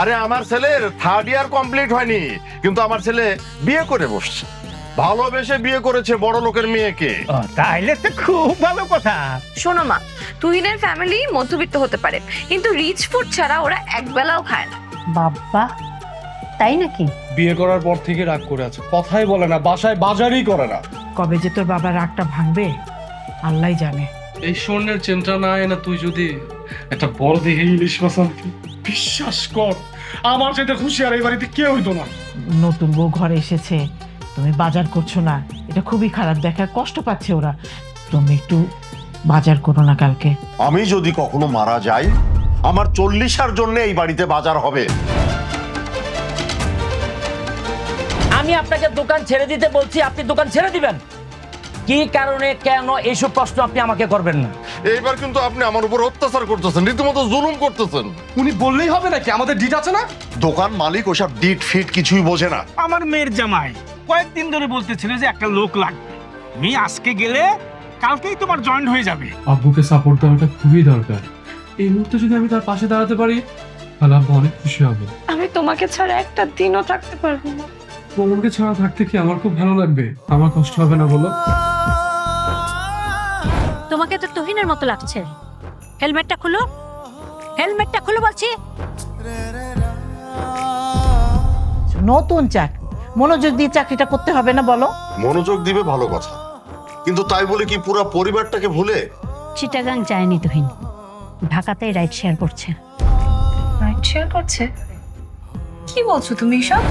আরে আমার ছেলের থার্ড ইয়ার কমপ্লিট হয়নি কিন্তু আমার ছেলে বিয়ে করে বসছে। ভালোবেসে বিয়ে করেছে বড় লোকের মেয়েকে। তাইলে তো খুব ভালো কথা। শোনো মা তুহিনের ফ্যামিলি মধ্যবিত্ত হতে পারে কিন্তু রিচ ফুড ছাড়া ওরা একবেলাও খায় না। বাবা তাই নাকি? বিয়ে করার পর থেকে রাগ করে আছে কথাই বলে না বাসায় বাজারই করে না। কবে যে তোর বাবার রাগটা ভাঙবে আল্লাহ জানে। এই স্বর্ণের চেনটা না এনে তুই যদি একটা বড় দেখে ইলিশ মাছ আনতি, বিশ্বাস কর আমার যেতে খুশি আর এই বাড়িতে কেউ হইতো না। নতুন বউ ঘরে এসেছে তুমি বাজার করছ না এটা খুবই খারাপ দেখার কষ্ট পাচ্ছে ওরা। তুমি একটু বাজার করো না কালকে। আমি যদি কখনো মারা যাই আমার চল্লিশার জন্য এই বাড়িতে বাজার হবে। আমি আপনাকে দোকান ছেড়ে দিতে বলছি আপনি দোকান ছেড়ে দিবেন? কি কারণে কেন এইসব প্রশ্ন আপনি আমাকে করবেন না? এইবার কিন্তু আপনি আমার উপর অত্যাচার করতেছেন রীতিমতো জুলুম করতেছেন। উনি বললেই হবে নাকি? আমাদের ডিট আছে না? দোকান মালিক ওসব ডিট ফিট কিছুই বোঝে না। আমার মেয়ের জামাই কয়েকদিন ধরে বলতেছিল যে একটা লোক লাগবে। আমি আজকে গেলে কালকেই তোমার জয়েন্ট হয়ে যাবে। আব্বুকে সাপোর্ট দেওয়াটা খুবই দরকার। এই মুহূর্তে যদি আমি তার পাশে দাঁড়াতে পারি তাহলে আব্বু অনেক খুশি হবে। আমি তোমাকে ছাড়া একটা দিনও থাকতে পারব না। প্রমোদকে ছাড়া থাকতে কি আমার খুব ভালো লাগবে? আমার কষ্ট হবে না বলো? তোমাকে তো তুহিনের মতো লাগছে। হেলমেটটা খুলো। হেলমেটটা খুলো বলছি। নতুন চাকরি মনোযোগ দিয়ে চাকরিটা করতে হবে না বলো। মনোযোগ দিবে ভালো কথা। কিন্তু তাই বলে কি পুরো পরিবারটাকে ভুলে? চিটাগাং যায়নি তুহিন। ঢাকাতেই রাইড শেয়ার করছে। রাইট শেয়ার করছে? কি বলছো তুমি সব